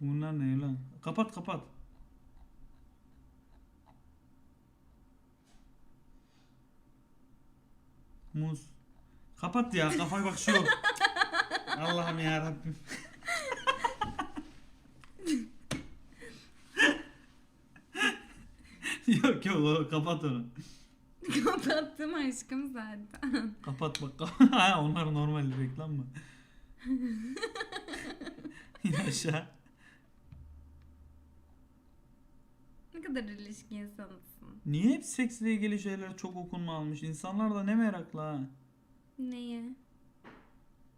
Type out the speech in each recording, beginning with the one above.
Bunlar ne lan? Kapat kapat. Muz. Kapat ya kafaya bak şu. Allah'ım ya Rabbim. yok yok o, kapat onu. Kapattım aşkım zaten. Kapat bak. onlar normal reklam mı? İn aşağı. Ne kadar ilişki insanısın. Niye hep seksle ilgili şeyler çok okunma almış? İnsanlar da ne meraklı ha. Neye?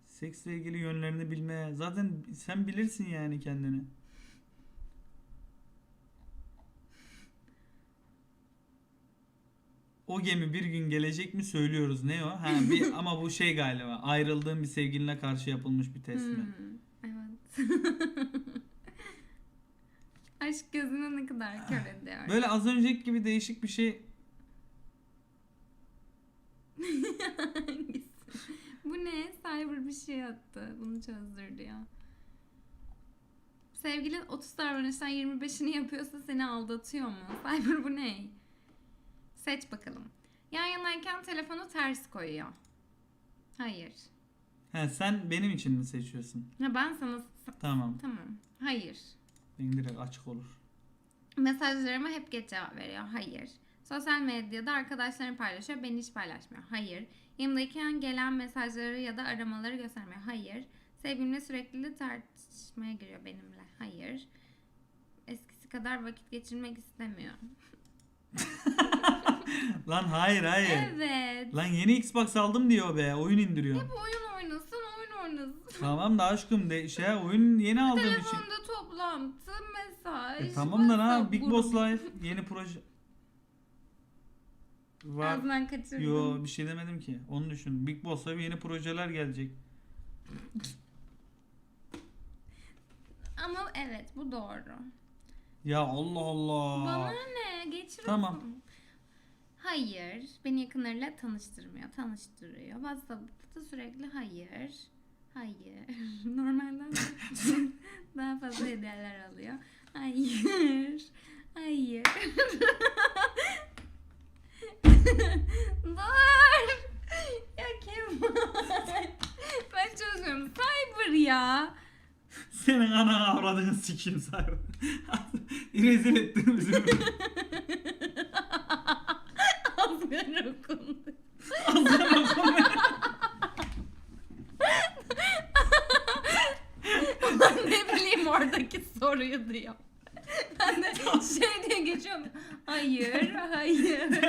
Seksle ilgili yönlerini bilmeye. Zaten sen bilirsin yani kendini. O gemi bir gün gelecek mi söylüyoruz. Ne o? Ha, bir, ama bu şey galiba. Ayrıldığın bir sevgiline karşı yapılmış bir test mi? Hmm, evet. Aşk gözüne ne kadar kör ediyor. Böyle az önceki gibi değişik bir şey. Hangisi? Bu ne? Cyber bir şey attı. Bunu çözdürdü ya. Sevgilin 30 davranıştan 25'ini yapıyorsa seni aldatıyor mu? Cyber bu ne? Seç bakalım. Yan yanayken telefonu ters koyuyor. Hayır. Ha, sen benim için mi seçiyorsun? Ha ben sana... Tamam. Tamam. Hayır. Benim direkt açık olur. Mesajlarıma hep geç cevap veriyor. Hayır. Sosyal medyada arkadaşlarını paylaşıyor. Beni hiç paylaşmıyor. Hayır. Yanımdayken gelen mesajları ya da aramaları göstermiyor. Hayır. Sevgilimle sürekli tartışmaya giriyor benimle. Hayır. Eskisi kadar vakit geçirmek istemiyor. Lan hayır hayır. Evet. Lan yeni Xbox aldım diyor be. Oyun indiriyor. Hep oyun oynasın, oyun oynasın. tamam da aşkım de şey oyun yeni aldığım için. Telefonda toplantı, mesaj. E, tamam da ha WhatsApp Big grubu. Boss Life yeni proje. Var. Ağzından kaçırdım. Yo bir şey demedim ki. Onu düşün. Big Boss Life yeni projeler gelecek. Ama evet bu doğru. Ya Allah Allah. Bana ne? Geçir Tamam. Hayır. Beni yakınlarıyla tanıştırmıyor. Tanıştırıyor. WhatsApp'ta sürekli hayır. Hayır. Normalden daha fazla hediyeler alıyor. Hayır. Hayır. Dur. Ya Kemal. Ben çözüyorum. Cyber ya. Senin ana sikeyim sahibi. Rezil ettin bizi. Azgar okundu. ben ne bileyim oradaki soruyu diyor. Ben de şey diye geçiyorum. Hayır, hayır.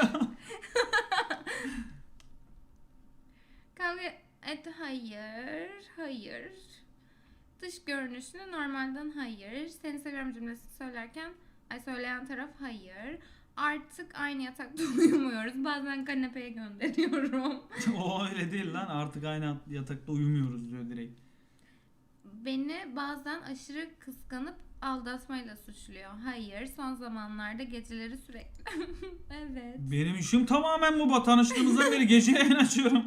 Kavga et hayır, hayır. Dış görünüşüne normalden hayır. Seni seviyorum cümlesini söylerken ay söyleyen taraf hayır. Artık aynı yatakta uyumuyoruz. Bazen kanepeye gönderiyorum. o öyle değil lan. Artık aynı yatakta uyumuyoruz diyor direkt. Beni bazen aşırı kıskanıp aldatmayla suçluyor. Hayır, son zamanlarda geceleri sürekli. evet. Benim işim tamamen bu. Tanıştığımızdan beri gece yayın açıyorum.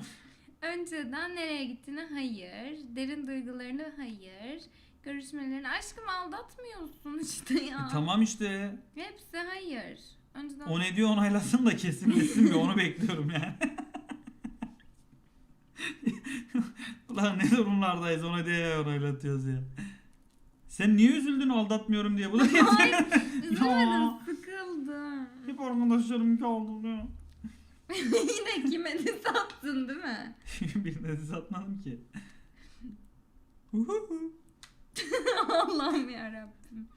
Önceden nereye gittiğine hayır. Derin duygularını hayır. Görüşmelerini aşkım aldatmıyorsun işte ya. E, tamam işte. Hepsi hayır. Önceden O ne diyor onaylasın da kesin kesin bir onu bekliyorum yani. Ulan ne durumlardayız onu diye onaylatıyoruz ya. Sen niye üzüldün aldatmıyorum diye. Bu da Hayır, üzülmedim, sıkıldım. Hep arkadaşlarım kaldı. Yine kime de sattın değil mi? Birine de satmadım ki. Uhuhu. Allah'ım yarabbim.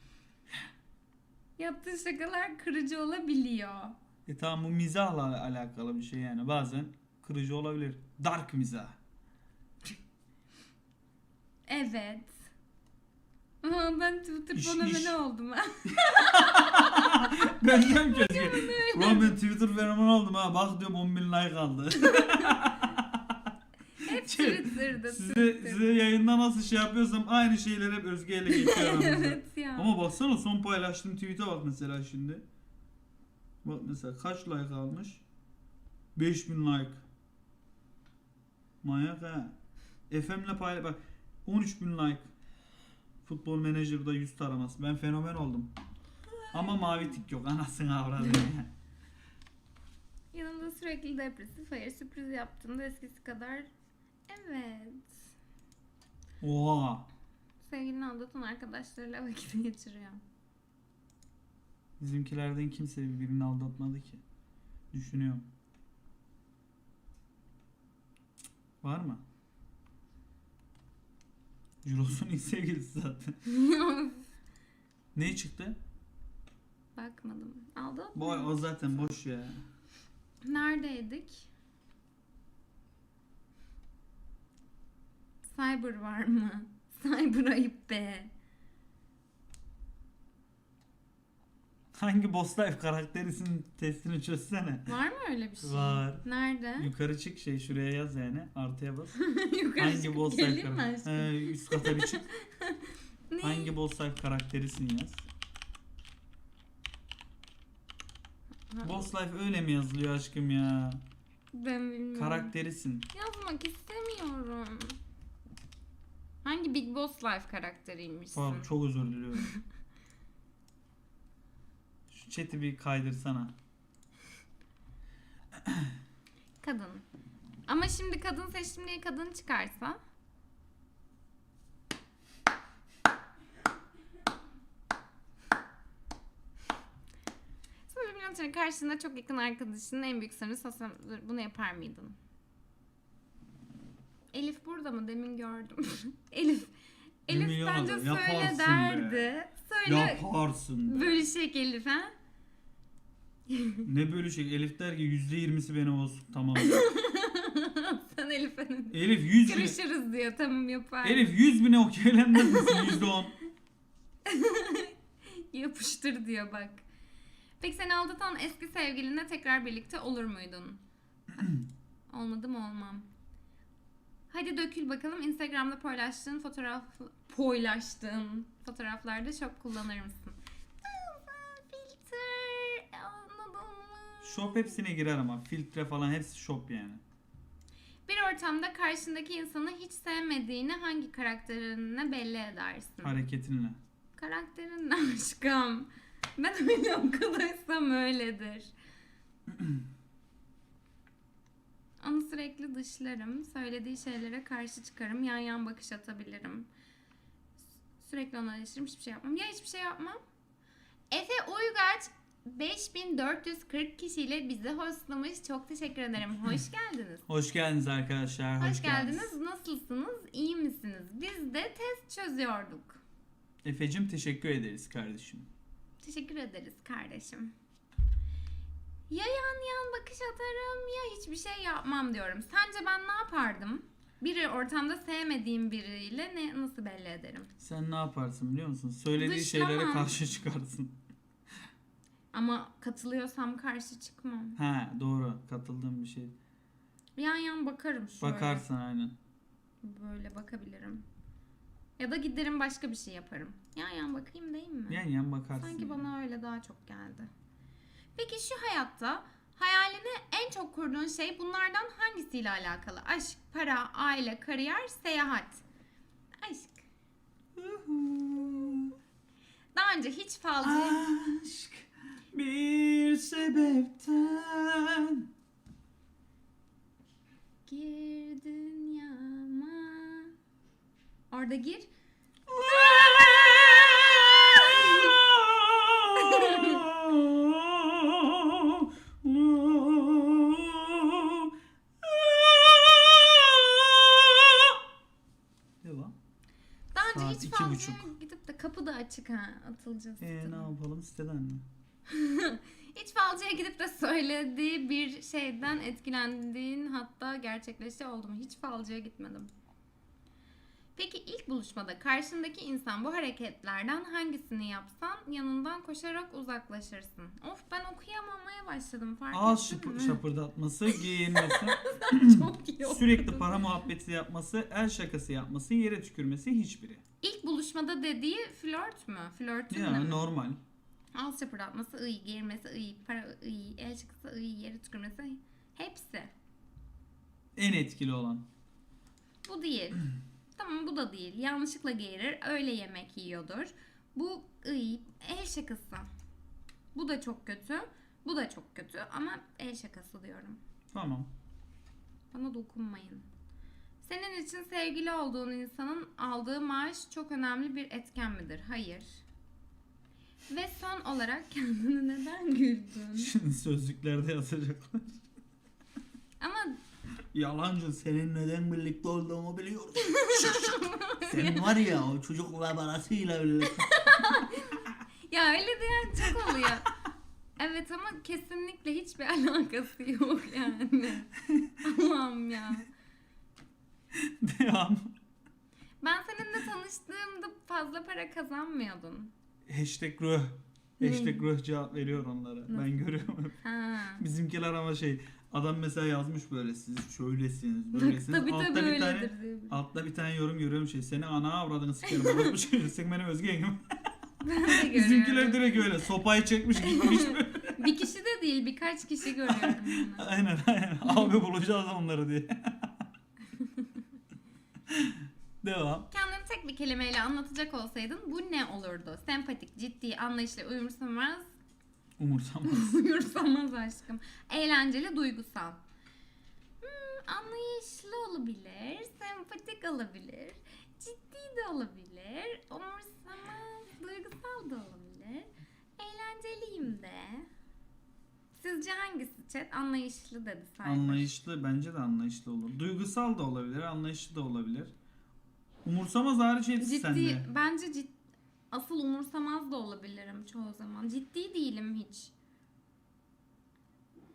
Yaptığı şakalar kırıcı olabiliyor. e tamam bu mizahla alakalı bir şey yani. Bazen kırıcı olabilir. Dark mizah. Evet. Ama ben Twitter İş, fenomeni iş. oldum ha. Ben diyorum ki Ulan ben Twitter fenomen oldum ha. Bak diyorum 10 bin like aldı. Hep Şey, Twitter'da. size, Twitter. size yayında nasıl şey yapıyorsam aynı şeyleri hep Özge ile geçiyorum. evet ya. Ama baksana son paylaştığım tweet'e bak mesela şimdi. Bak mesela kaç like almış? 5000 like. Manyak ha. FM'le paylaş bak 13000 like. Futbol menajerda yüz taraması. Ben fenomen oldum. Ama mavi tik yok. Anasını avradı ya. Yanımda sürekli depresif. Hayır sürpriz yaptığında eskisi kadar. Evet. Oha. Sevgilini aldatan arkadaşlarıyla vakit geçiriyor. Bizimkilerden kimse birbirini aldatmadı ki. Düşünüyorum. Var mı? Juros'un ilk sevgilisi zaten. Ne çıktı? Bakmadım. Aldı Boy o zaten boş ya. Neredeydik? Cyber var mı? Cyber ayıp be. Hangi Boss Life karakterisin testini çözsene. Var mı öyle bir şey? Var. Nerede? Yukarı çık şey şuraya yaz yani artıya bas. Yukarı Hangi çıkıp Boss Life geleyim mi aşkım? Üst kata bir çık. Ne? Hangi Boss Life karakterisin yaz. Ha, Boss Life öyle mi yazılıyor aşkım ya? Ben bilmiyorum. Karakterisin. Yazmak istemiyorum. Hangi Big Boss Life karakteriymişsin? Pardon çok özür diliyorum. Chat'i bir kaydırsana. Kadın. Ama şimdi kadın seçtim diye kadın çıkarsa? Sonra bir sonra karşında çok yakın arkadaşının en büyük sırrı sosyal... Bunu yapar mıydın? Elif burada mı? Demin gördüm. Elif. Elif Demin bence söyle Yaparsın be. derdi. Söyle. Yaparsın. be. Bölüşek Elif ha? Ne şey? Elif der ki yüzde yirmisi benim olsun. Tamam. Sen Elif'e ne diyorsun? Elif yüz bin. Kırışırız diyor tamam yapar. Elif yüz bine okeylenmez misin? Yüzde on. Yapıştır diyor bak. Peki seni aldatan eski sevgilinle tekrar birlikte olur muydun? Olmadı mı olmam. Hadi dökül bakalım Instagram'da paylaştığın fotoğraf paylaştığın fotoğraflarda şok kullanır mısın? Shop hepsine girer ama. Filtre falan hepsi shop yani. Bir ortamda karşındaki insanı hiç sevmediğini hangi karakterinle belli edersin? Hareketinle. Karakterinle aşkım. Ben öyle okuduysam öyledir. Onu sürekli dışlarım. Söylediği şeylere karşı çıkarım. Yan yan bakış atabilirim. Sürekli ona eleştiririm. Hiçbir şey yapmam. Ya hiçbir şey yapmam. Efe Uygaç 5440 kişiyle bizi hostlamış. Çok teşekkür ederim. Hoş geldiniz. Hoş geldiniz arkadaşlar. Hoş, geldiniz. Nasılsınız? İyi misiniz? Biz de test çözüyorduk. Efe'cim teşekkür ederiz kardeşim. Teşekkür ederiz kardeşim. Ya yan yan bakış atarım ya hiçbir şey yapmam diyorum. Sence ben ne yapardım? Biri ortamda sevmediğim biriyle ne nasıl belli ederim? Sen ne yaparsın biliyor musun? Söylediği Dışlamam. şeylere karşı çıkarsın. Ama katılıyorsam karşı çıkmam. Ha doğru. Katıldığım bir şey. Yan yan bakarım şöyle. Bakarsın aynen. Böyle bakabilirim. Ya da giderim başka bir şey yaparım. Yan yan bakayım değil mi? Yan yan bakarsın. Sanki yani. bana öyle daha çok geldi. Peki şu hayatta hayalini en çok kurduğun şey bunlardan hangisiyle alakalı? Aşk, para, aile, kariyer, seyahat. Aşk. Daha önce hiç falcı... Aşk bir sebepten Gir dünyama. Orada gir. Devam. Daha önce Saat hiç iki buçuk. gidip de kapı da açık ha atılacağız. Ee, ne yapalım siteden mi? Hiç falcıya gidip de söylediği bir şeyden etkilendiğin hatta gerçekleşti oldu mu? Hiç falcıya gitmedim. Peki ilk buluşmada karşındaki insan bu hareketlerden hangisini yapsan yanından koşarak uzaklaşırsın. Of ben okuyamamaya başladım fark Ağız ettin şıpı- mi? şapırdatması, giyinmesi, Çok iyi sürekli para muhabbeti yapması, el şakası yapması, yere tükürmesi hiçbiri. İlk buluşmada dediği flört mü? Flörtün Yani mü? normal. Ağız şapırdatması, ıy, girmesi, ıy, para, ıy, el şakası, ıy, yere tükürmesi. Hepsi. En etkili olan. Bu değil. Tamam bu da değil. Yanlışlıkla geğirir. Öyle yemek yiyordur. Bu ıy, el şakası. Bu da çok kötü. Bu da çok kötü ama el şakası diyorum. Tamam. Bana dokunmayın. Senin için sevgili olduğun insanın aldığı maaş çok önemli bir etken midir? Hayır. Ve son olarak kendini neden güldün? Şimdi sözlüklerde yazacaklar. Ama Yalancı senin neden birlikte olduğumu biliyorum. Sen var ya o çocukla parasıyla birlikte. ya öyle diyen çok oluyor. Evet ama kesinlikle hiçbir alakası yok yani. Allah'ım ya. Devam. Ben seninle tanıştığımda fazla para kazanmıyordun. Hashtag ruh. Hashtag ruh cevap veriyor onlara. Ben görüyorum. Ha. Bizimkiler ama şey adam mesela yazmış böyle siz şöylesiniz böylesiniz. tabii altta tabii bir tane diye. altta bir tane yorum görüyorum şey seni ana avradını sikerim. Çocuğu, Sen benim özge yengem. Bizimkiler direkt öyle sopayı çekmiş gitmiş. Bir kişi de değil birkaç kişi görüyorum aynen aynen. Abi bulacağız onları diye. Devam. Kendini tek bir kelimeyle anlatacak olsaydın bu ne olurdu? Sempatik, ciddi, anlayışlı, uyumsamaz, Umursamaz. uyursamaz aşkım. Eğlenceli, duygusal. Hmm, anlayışlı olabilir, sempatik olabilir, ciddi de olabilir, umursamaz, duygusal da olabilir. Eğlenceliyim de. Sizce hangisi chat? Anlayışlı dedi Cyber. Anlayışlı bence de anlayışlı olur. Duygusal da olabilir, anlayışlı da olabilir. Umursamaz hariç hepsi Ciddi, sende. bence cid, asıl umursamaz da olabilirim çoğu zaman. Ciddi değilim hiç.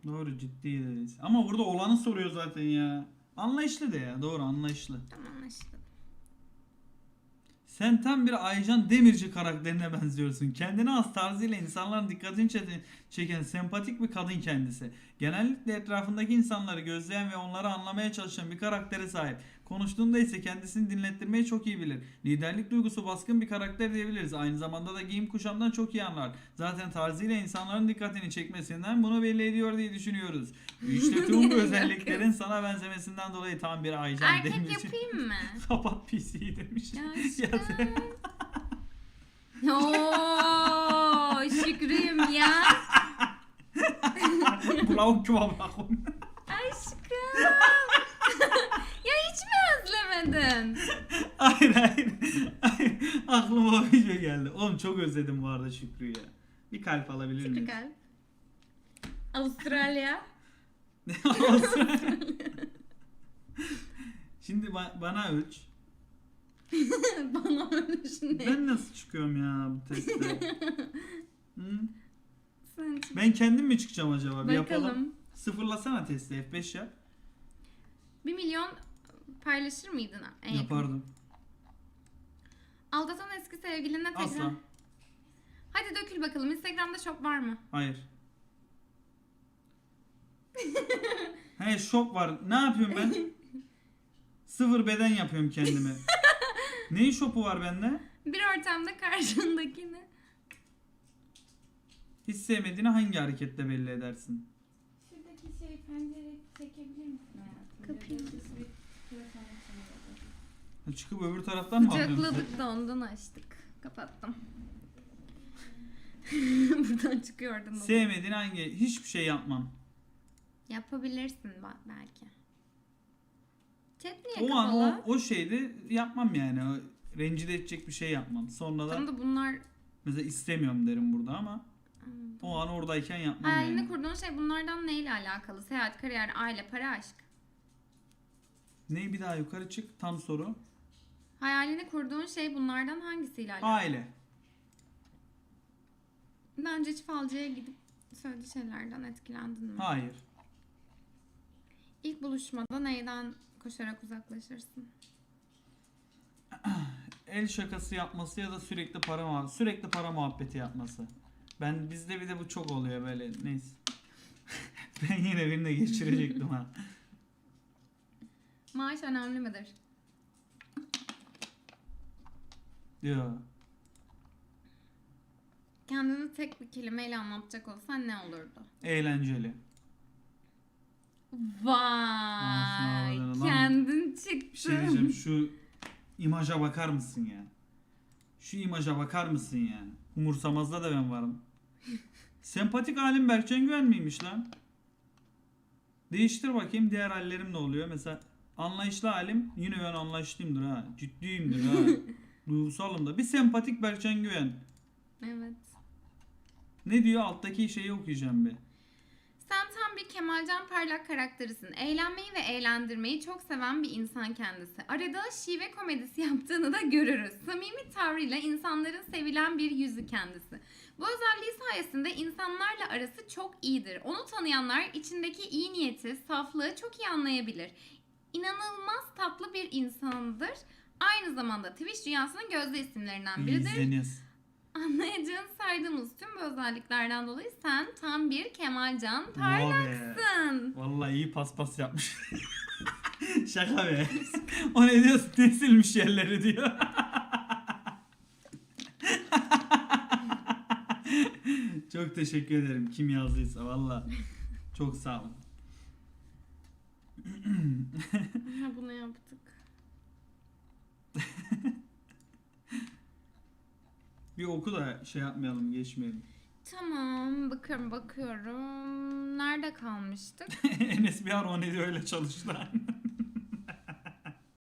Doğru ciddi değiliz. Ama burada olanı soruyor zaten ya. Anlayışlı de ya. Doğru anlayışlı. Tamam anlaşıldı. Sen tam bir Aycan Demirci karakterine benziyorsun. Kendine az tarzıyla insanların dikkatini çe- çeken sempatik bir kadın kendisi. Genellikle etrafındaki insanları gözleyen ve onları anlamaya çalışan bir karaktere sahip. Konuştuğunda ise kendisini dinlettirmeyi çok iyi bilir. Liderlik duygusu baskın bir karakter diyebiliriz. Aynı zamanda da giyim kuşamdan çok iyi anlar. Zaten tarzıyla insanların dikkatini çekmesinden bunu belli ediyor diye düşünüyoruz. İşte tüm bu özelliklerin sana benzemesinden dolayı tam bir Aycan Erkek Demirci. yapayım mı? Kapat PC'yi demiş. Ya Ya sen- Oo, şükrüyüm ya. Bravo kebap Aşkım. Hayır hayır. hayır. Aklıma o video geldi. Oğlum çok özledim bu arada Şükrü'yü ya. Bir kalp alabilir Şükrü miyim? kalp. Avustralya. Şimdi ba- bana ölç. Bana öyle ne? Ben nasıl çıkıyorum ya bu testte? Hı? Sen çık- Ben kendim mi çıkacağım acaba? Bir yapalım. Bakalım. Sıfırlasana testi F5 yap. Bir milyon paylaşır mıydın? En yakın? Yapardım. Aldatan eski sevgilinle tekrar... Asla. Hadi dökül bakalım. Instagram'da shop var mı? Hayır. He şok var. Ne yapıyorum ben? Sıfır beden yapıyorum kendime. Neyin şopu var bende? Bir ortamda karşındakini. Hiç sevmediğini hangi hareketle belli edersin? Şuradaki şey pencere çekebilir misin hayatım? Kapıyı. Ha, Çıkıp öbür taraftan mı alıyorsun? Kucakladık da ondan açtık. Kapattım. Buradan çıkıyordum. Sevmediğin hangi? Hiçbir şey yapmam. Yapabilirsin belki. Chat niye O an kapalı? o, o şeyde yapmam yani. O rencide edecek bir şey yapmam. Sonra da Tam da bunlar mesela istemiyorum derim burada ama o an oradayken yapmam Hayalini yani. kurduğun şey bunlardan neyle alakalı? Seyahat, kariyer, aile, para, aşk. Ne bir daha yukarı çık tam soru. Hayalini kurduğun şey bunlardan hangisiyle alakalı? Aile. Bence hiç falcıya gidip söylediği şeylerden etkilendin mi? Hayır. İlk buluşmada neyden koşarak uzaklaşırsın? El şakası yapması ya da sürekli para muhabbeti, sürekli para muhabbeti yapması. Ben bizde bir de bu çok oluyor böyle neyse. ben yine birine geçirecektim ha. Maaş önemli midir? Diyor. Kendini tek bir kelimeyle anlatacak olsan ne olurdu? Eğlenceli. Vay! Ağzına lan. Kendin çıktın. Bir şey diyeceğim şu imaja bakar mısın ya? Şu imaja bakar mısın ya? Umursamazda da ben varım. Sempatik halim Berkcan Güven miymiş lan? Değiştir bakayım diğer hallerim ne oluyor? Mesela anlayışlı halim yine ben anlayışlıyımdır ha. Ciddiyimdir ha. Duygusalım da. Bir sempatik Berkcan Güven. Evet. Ne diyor? Alttaki şeyi okuyacağım bir. Sen tam bir Kemalcan Parlak karakterisin. Eğlenmeyi ve eğlendirmeyi çok seven bir insan kendisi. Arada şive komedisi yaptığını da görürüz. Samimi tavrıyla insanların sevilen bir yüzü kendisi. Bu özelliği sayesinde insanlarla arası çok iyidir. Onu tanıyanlar içindeki iyi niyeti, saflığı çok iyi anlayabilir. İnanılmaz tatlı bir insandır. Aynı zamanda Twitch dünyasının gözde isimlerinden biridir. izleniyoruz. Anlayacağın saydığımız tüm bu özelliklerden dolayı sen tam bir Kemalcan parlaksın. Vallahi iyi paspas yapmış. Şaka be. o ne diyor? Ne silmiş yerleri diyor. çok teşekkür ederim kim yazdıysa valla. Çok sağ olun. Ha, bunu yaptık. Bir oku da şey yapmayalım geçmeyelim. Tamam bakıyorum bakıyorum. Nerede kalmıştık? Enes bir ara o ne diyor öyle çalıştı.